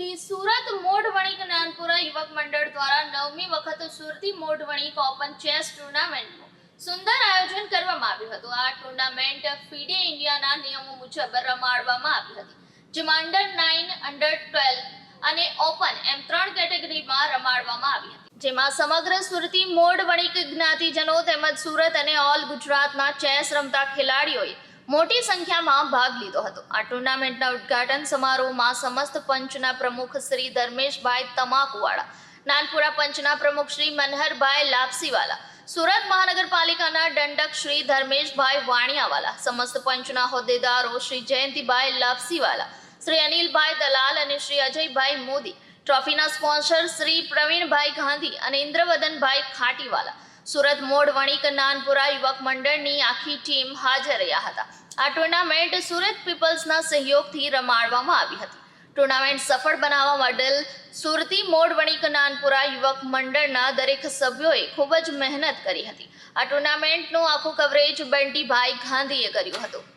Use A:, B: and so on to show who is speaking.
A: શ્રી સુરત મોઢવણી જ્ઞાનપુરા યુવક મંડળ દ્વારા નવમી વખત સુરતી મોઢવણી ઓપન ચેસ ટુર્નામેન્ટનું સુંદર આયોજન કરવામાં આવ્યું હતું. આ ટુર્નામેન્ટ ફીડે ઇન્ડિયાના નિયમો મુજબ રમાડવામાં આવી હતી જેમાં અંડર નાઇન, અંડર ટ્વેલ્વ અને ઓપન એમ ત્રણ કેટેગરીમાં રમાડવામાં આવી હતી. જેમાં સમગ્ર સુરતી મોઢ જ્ઞાતિજનો તેમજ સુરત અને ઓલ ગુજરાતના ચેસ રમતા ખેલાડીઓએ મોટી સંખ્યામાં ભાગ લીધો હતો. આ ટુર્નામેન્ટના ઉદ્ઘાટન સમારોહમાં સમસ્ત પંચના પ્રમુખ શ્રી ધર્મેશભાઈ તમાકુવાળા, નાનપુરા પંચના પ્રમુખ શ્રી મનહરભાઈ લાપસીવાલા, સુરત મહાનગરપાલિકાના દંડક શ્રી ધર્મેશભાઈ વાણિયાવાલા, સમસ્ત પંચના હોદ્દેદારો શ્રી જયંતિભાઈ લાપસીવાલા, શ્રી અનિલભાઈ દલાલ અને શ્રી અજયભાઈ મોદી, ટ્રોફીના સ્પોન્સર શ્રી પ્રવીણભાઈ ગાંધી અને ઇન્દ્રવદનભાઈ ખાટીવાલા સુરત મોડ વણિક નાનપુરા યુવક મંડળની આખી ટીમ હાજર રહ્યા હતા. આ ટુર્નામેન્ટ સુરત પીપલ્સના સહયોગથી રમાડવામાં આવી હતી. ટુર્નામેન્ટ સફળ બનાવવા મોડલ સુરતી મોડ વણિક નાનપુરા યુવક મંડળના દરેક સભ્યોએ ખૂબ જ મહેનત કરી હતી. આ ટુર્નામેન્ટનું આખું કવરેજ બંટીભાઈ ગાંધીએ કર્યું હતું.